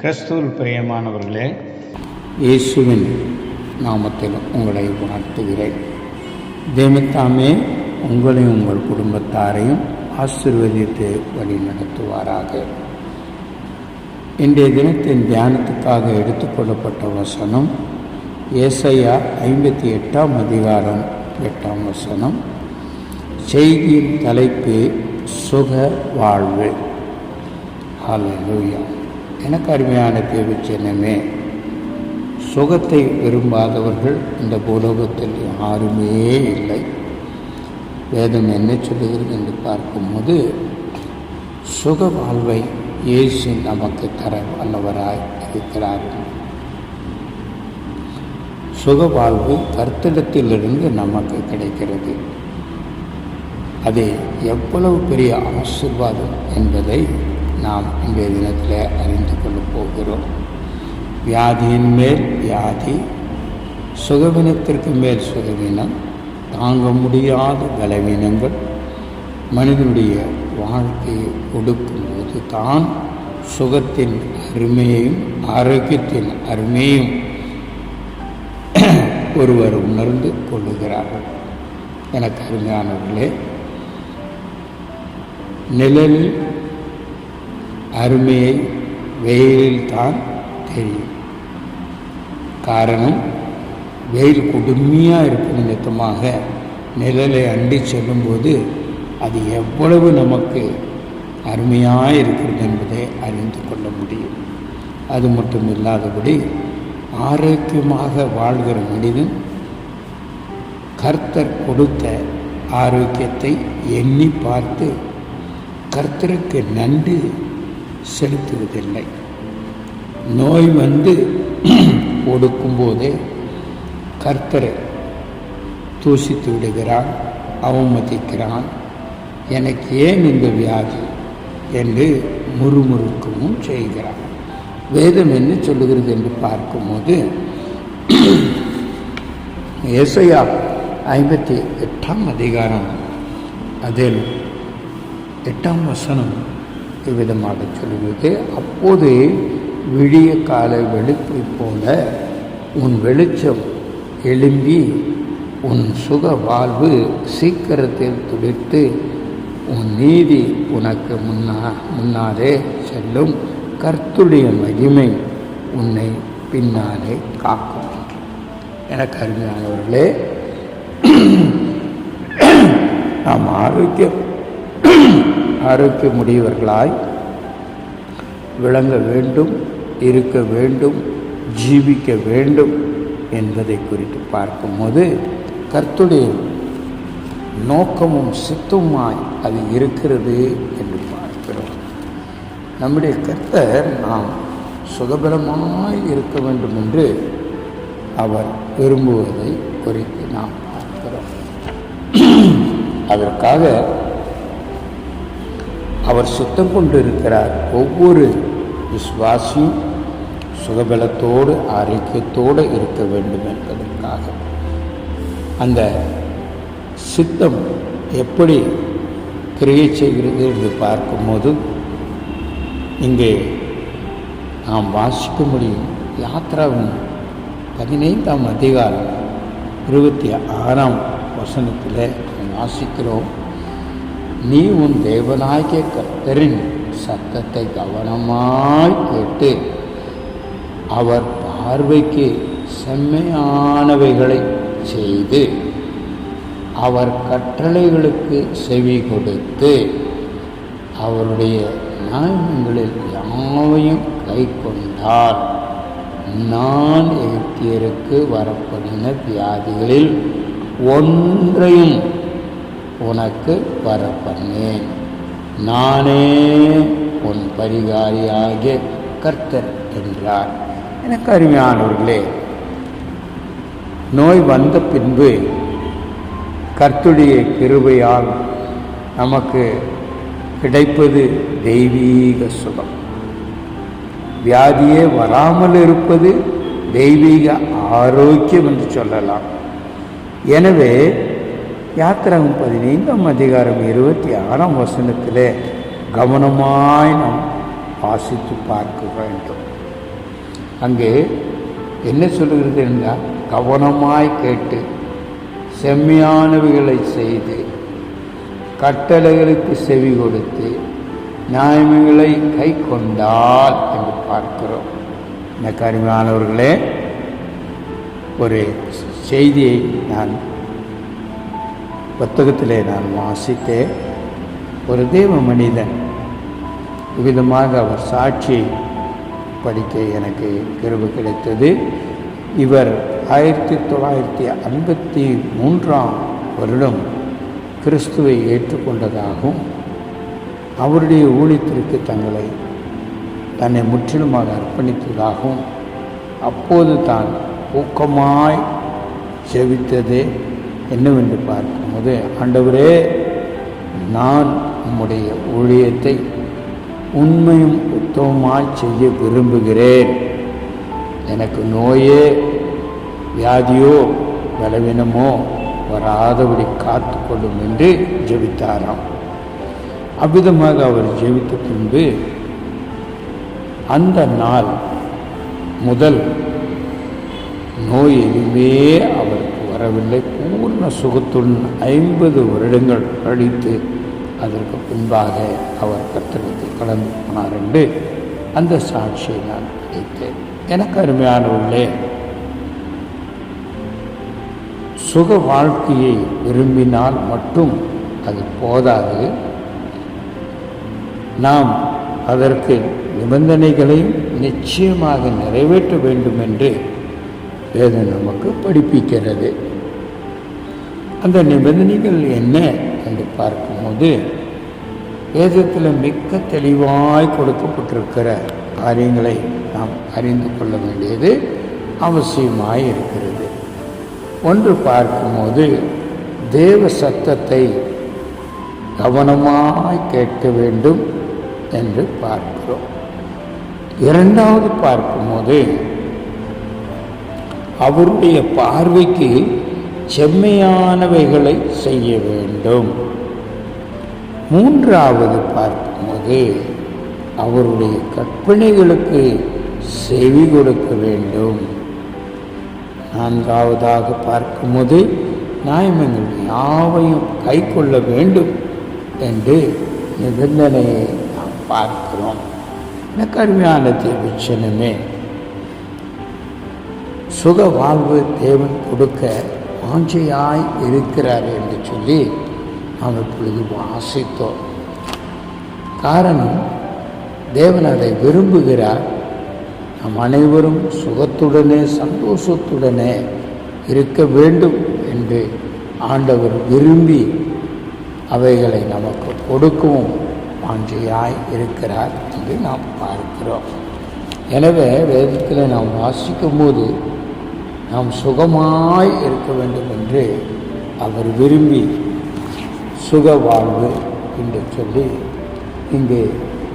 கிறிஸ்துவல் பிரியமானவர்களே இயேசுவின் நாமத்தில் உங்களை உணர்த்துகிறேன். தேவத்தாமே உங்களையும் உங்கள் குடும்பத்தாரையும் ஆசிர்வதித்து வழி நடத்துவாராக இன்றைய தினத்தின் தியானத்துக்காக எடுத்துக்கொள்ளப்பட்ட வசனம் ஏசையா ஐம்பத்தி எட்டாம் அதிகாரம் எட்டாம் வசனம் செய்தியின் தலைப்பு சுக வாழ்வு ஹalleluya. எனக்கு அருமையான தேவச்சனமே சுகத்தை விரும்பாதவர்கள் இந்த பூலோகத்தில் யாருமே இல்லை. வேதம் என்ன சொல்லுகிறது என்று பார்க்கும்போது சுக வாழ்வை இயேசு நமக்கு தர வல்லவராய் இருக்கிறார். சுக வாழ்வு கர்த்தடத்திலிருந்து நமக்கு கிடைக்கிறது. அது எவ்வளவு பெரிய ஆசிர்வாதம் என்பதை நாம் இன்றைய தினத்தில் அறிந்து கொள்ளப் போகிறோம். வியாதியின் மேல் வியாதி சுகவீனத்திற்கு மேல் சுகவீனம் தாங்க முடியாத பலவீனங்கள் மனிதனுடைய வாழ்க்கையை கொடுக்கும்போது தான் சுகத்தின் அருமையையும் ஆரோக்கியத்தின் அருமையும் ஒருவர் உணர்ந்து கொள்ளுகிறார்கள். எனக்கு அருமையானவர்களே நிழலில் அருமையை வெயிலில் தான் தெரியும். காரணம் வெயில் கொடுமையாக இருக்கும் நிமித்தமாக நிழலை அண்டி செல்லும்போது அது எவ்வளவு நமக்கு அருமையாக இருக்கிறது என்பதை அறிந்து கொள்ள முடியும். அது மட்டும் இல்லாதபடி ஆரோக்கியமாக வாழ்கிற மனிதன் கர்த்தர் கொடுத்த ஆரோக்கியத்தை எண்ணி பார்த்து கர்த்தருக்கு நன்றி செலுத்துவதில்லை. நோய் வந்து ஒடுக்கும்போதே கர்த்தரை தூசித்து விடுகிறான் அவமதிக்கிறான். எனக்கு ஏன் இந்த வியாதி? என்று முறுமுறுக்கவும் செய்கிறான். வேதம் என்ன சொல்லுகிறது என்று பார்க்கும்போது ஏசையா ஐம்பத்தி எட்டாம் அதிகாரம் அதில் எட்டாம் வசனம் இவ்விதமாக சொல்கிறது அப்போது விழிய கால வெளுப்பை போல உன் வெளிச்சம் எழும்பி உன் சுக வாழ்வு சீக்கிரத்தில் துடித்து உன் நீதி உனக்கு முன்னா முன்னாலே செல்லும். கர்த்துடைய மகிமை உன்னை பின்னாலே காக்கும். எனக்கு அருமையானவர்களே நாம் ஆரோக்கியம் ஆரோக்கியமுடையவர்களாய் விளங்க வேண்டும் இருக்க வேண்டும் ஜீவிக்க வேண்டும் என்பதை குறித்து பார்க்கும்போது கர்த்துடைய நோக்கமும் சித்தமாய் அது இருக்கிறது என்று பார்க்கிறோம். நம்முடைய கர்த்தர் நாம் சுகபலமாய் இருக்க வேண்டும் என்று அவர் விரும்புவதை குறித்து நாம் பார்க்கிறோம். அதற்காக அவர் சுத்தம் கொண்டிருக்கிறார். ஒவ்வொரு விசுவாசியும் சுகபலத்தோடு ஆரோக்கியத்தோடு இருக்க வேண்டும் என்பதற்காக. அந்த சித்தம் எப்படி கிரியை செய்கிறது என்று பார்க்கும்போது இங்கே நாம் வாசிக்க முடியும் யாத்திராவின் பதினைந்தாம் அதிகாரம் இருபத்தி ஆறாம் வசனத்தில் வாசிக்கிறோம். நீ உன் தேவனாகிய கத்தரின் சத்தத்தை கவனமாய் கேட்டு அவர் பார்வைக்கு செம்மையானவைகளை செய்து அவர் கட்டளைகளுக்கு செவி கொடுத்து அவருடைய நியாயங்களில் யாவையும் கை கொண்டார். நான் எகிப்தியருக்கு வரப்படின வியாதிகளில் ஒன்றையும் உனக்கு வரப்பண்ணேன். நானே உன் பரிகாரியாகிய கர்த்தர் என்றார். எனக்கு அருமையானவர்களே நோய் வந்த பின்பு கர்த்துடைய கிருபையால் நமக்கு கிடைப்பது தெய்வீக சுகம். வியாதியே வராமல் இருப்பது தெய்வீக ஆரோக்கியம் என்று சொல்லலாம். எனவே யாத்திரகம் பதினைந்தாம் அதிகாரம் இருபத்தி ஆறாம் வசனத்தில் கவனமாய் நாம் வாசித்து பார்க்க வேண்டும். அங்கே என்ன சொல்கிறது என்றால் கவனமாய் கேட்டு செம்மையானவைகளை செய்து கட்டளைகளுக்கு செவி கொடுத்து நியாயங்களை கை கொண்டால் என்று பார்க்கிறோம். இந்த கருமையானவர்களே ஒரு செய்தியை நான் புத்தகத்திலே நான் வாசித்தேன். ஒரு தேவ மனிதன் விதமாக அவர் சாட்சி படிக்க எனக்கு கிருபை கிடைத்தது. இவர் ஆயிரத்தி தொள்ளாயிரத்தி ஐம்பத்தி மூன்றாம் வருடம் கிறிஸ்துவை ஏற்றுக்கொண்டதாகவும் அவருடைய ஊழியத்திற்கு தங்களை தன்னை முற்றிலுமாக அர்ப்பணித்ததாகவும் அப்போது தான் ஊக்கமாய் செவித்ததே என்னவென்று போது ஆண்டவரே நான் உம்முடைய ஊழியத்தை உண்மையும் உத்தமமாய் செய்ய விரும்புகிறேன். எனக்கு நோயே வியாதியோ பலவீனமோ வராதபடி காத்து கொள்ளும் என்று ஜெபித்தாராம். அவ்விதமாக அவர் ஜெபித்த பின்பு அந்த நாள் முதல் நோய் எதுவுமே அவருக்கு வரவில்லை. பூர்ண சுகத்துடன் ஐம்பது வருடங்கள் கழித்து அதற்கு பின்பாக அவர் கத்தடத்தில் கலந்து போனார் என்று அந்த சாட்சியை நான் கிடைத்தேன் எனக்கு அருமையானவர்களே சுக வாழ்க்கையை விரும்பினால் மட்டும் அது போதாது. நாம் அதற்கு நிபந்தனைகளையும் நிச்சயமாக நிறைவேற்ற வேண்டும் என்று வேதம் நமக்கு படிப்பிக்கிறது. அந்த நிபந்தனைகள் என்ன என்று பார்க்கும்போது வேதத்தில் மிக்க தெளிவாய் கொடுக்கப்பட்டிருக்கிற காரியங்களை நாம் அறிந்து கொள்ள வேண்டியது அவசியமாய் இருக்கிறது. ஒன்று பார்க்கும்போது தேவ சத்தத்தை கவனமாய் கேட்க வேண்டும் என்று பார்க்கிறோம். இரண்டாவது பார்க்கும்போது அவருடைய பார்வைக்கு செம்மையானவைகளை செய்ய வேண்டும். மூன்றாவது பார்க்கும்போது அவருடைய கற்பனைகளுக்கு செவி கொடுக்க வேண்டும். நான்காவதாக பார்க்கும்போது நியாயமங்கள் யாவையும் கை கொள்ள வேண்டும் என்று நிபந்தனையை நாம் பார்க்கிறோம். இந்த அருமையான தேவச்சனமே சுக வாழ்வு தேவன் கொடுக்க ஆஞ்சையாய் இருக்கிறார் என்று சொல்லி நாம் இப்பொழுது வாசித்தோம். காரணம் தேவன் அதை விரும்புகிறார். நாம் அனைவரும் சுகத்துடனே சந்தோஷத்துடனே இருக்க வேண்டும் என்று ஆண்டவர் விரும்பி அவைகளை நமக்கு கொடுக்கவும் வாஞ்சையாய் இருக்கிறார் என்று நாம் பார்க்கிறோம். எனவே வேதத்தில் நாம் வாசிக்கும் போது நாம் சுகமாய் இருக்க வேண்டும் என்று அவர் விரும்பி சுக வாழ்வு என்று சொல்லி இங்கே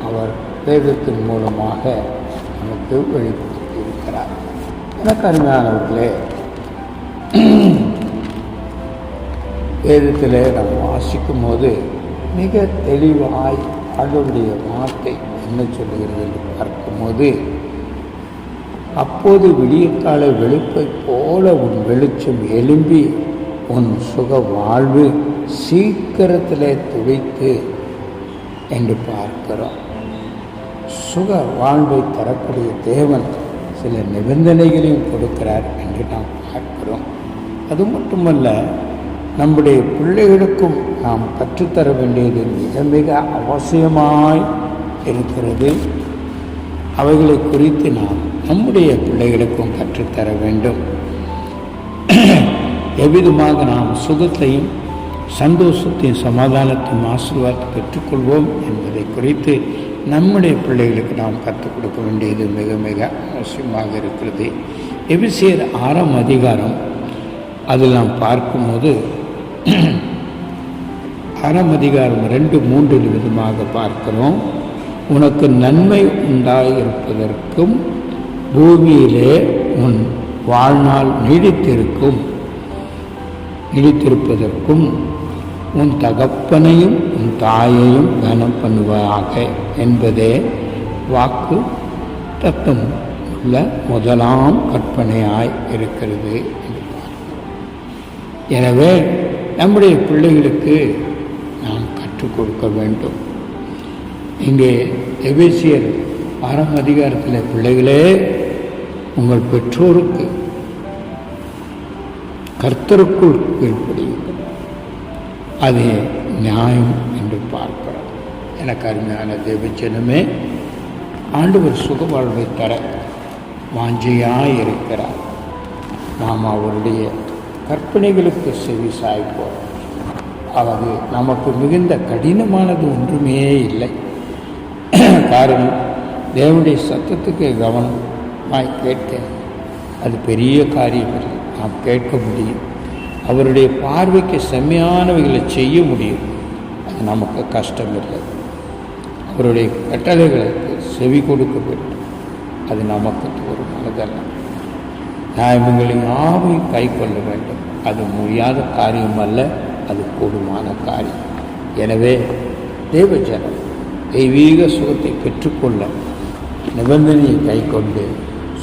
அவர் வேதத்தின் மூலமாக நமக்கு வெளிப்படுத்தியிருக்கிறார். எனக்கு அருமையானவர்களே வேதத்தில் நாம் வாசிக்கும் போது மிக தெளிவாய் அதனுடைய வார்த்தை என்ன சொல்லுகிறது என்று பார்க்கும்போது அப்போது விடியற்கால வெளுப்பை போல உன் வெளிச்சம் எழும்பி உன் சுக வாழ்வு சீக்கிரத்தில் துடித்து என்று பார்க்கிறோம். சுக வாழ்வை தரக்கூடிய தேவன் சில நிபந்தனைகளையும் கொடுக்கிறார் என்று நாம் பார்க்கிறோம். அது மட்டுமல்ல நம்முடைய பிள்ளைகளுக்கும் நாம் கற்றுத்தர வேண்டியது மிக மிக அவசியமாய் இருக்கிறது. அவைகளை குறித்து நாம் நம்முடைய பிள்ளைகளுக்கும் கற்றுத்தர வேண்டும். எவ்விதமாக நாம் சுகத்தையும் சந்தோஷத்தையும் சமாதானத்தையும் ஆசீர்வாதத்தை பெற்றுக்கொள்வோம் என்பதை குறித்து நம்முடைய பிள்ளைகளுக்கு நாம் கற்றுக் கொடுக்க வேண்டியது மிக மிக அவசியமாக இருக்கிறது. எபிசியர் ஆறாம் அதிகாரம் அதில் நாம் பார்க்கும்போது ஆறாம் அதிகாரம் ரெண்டு மூன்று விதமாக பார்க்கிறோம். உனக்கு நன்மை உண்டாயிருப்பதற்கும் பூமியிலே உன் வாழ்நாள் நீடித்திருக்கும். நீடித்திருப்பதற்கும் உன் தகப்பனையும் உன் தாயையும் கனம் பண்ணுவாயாக என்பதே வாக்கு தத்தம் உள்ள முதலாம் கற்பனையாய் இருக்கிறது என்று எனவே நம்முடைய பிள்ளைகளுக்கு நாம் கற்றுக் கொடுக்க வேண்டும். இங்கே எபேசியர் ஆறாம் அதிகாரத்தில் பிள்ளைகளே உங்கள் பெற்றோருக்கு கர்த்தருக்குள் கீழ்ப்படியுங்கள் அது நியாயம் என்று பார்க்கிறோம். எனக்கு அருமையான தேவச்சனமே ஆண்டவர் சுகவாழ்வை தர வாஞ்சையாய் இருக்கிறார் நாம் அவருடைய கற்பனைகளுக்கு செவி சாய்ப்போம். அது நமக்கு மிகுந்த கடினமானது ஒன்றுமே இல்லை. காரணம் தேவனுடைய சத்தத்துக்கு கவனம். நான் கேட்க அது பெரிய காரியம். இல்லை நாம் கேட்க முடியும். அவருடைய பார்வைக்கு செம்மையானவைகளை செய்ய முடியும். அது நமக்கு கஷ்டம் இல்லை அவருடைய கட்டளைகளுக்கு செவி கொடுக்க வேண்டும். அது நமக்கு ஒரு மனதல்ல. நான் யாவையும் கை கொள்ள வேண்டும். அது முடியாத காரியம் அல்ல. அது கூடுமான காரியம். எனவே தேவஜனம் தெய்வீக சுகத்தை பெற்றுக்கொள்ள நிபந்தனையை கை கொண்டு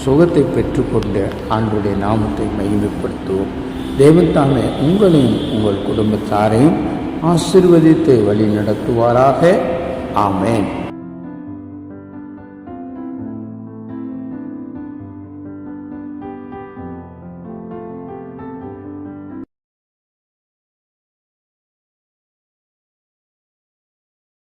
சுகத்தை பெற்றுக்கொண்டு ஆண்டுடைய நாமத்தை மகிமைப்படுத்துவோம். தேவன் தாமே உங்களையும் உங்கள் குடும்பத்தாரையும் ஆசிர்வதித்து வழி நடத்துவாராக ஆமேன்.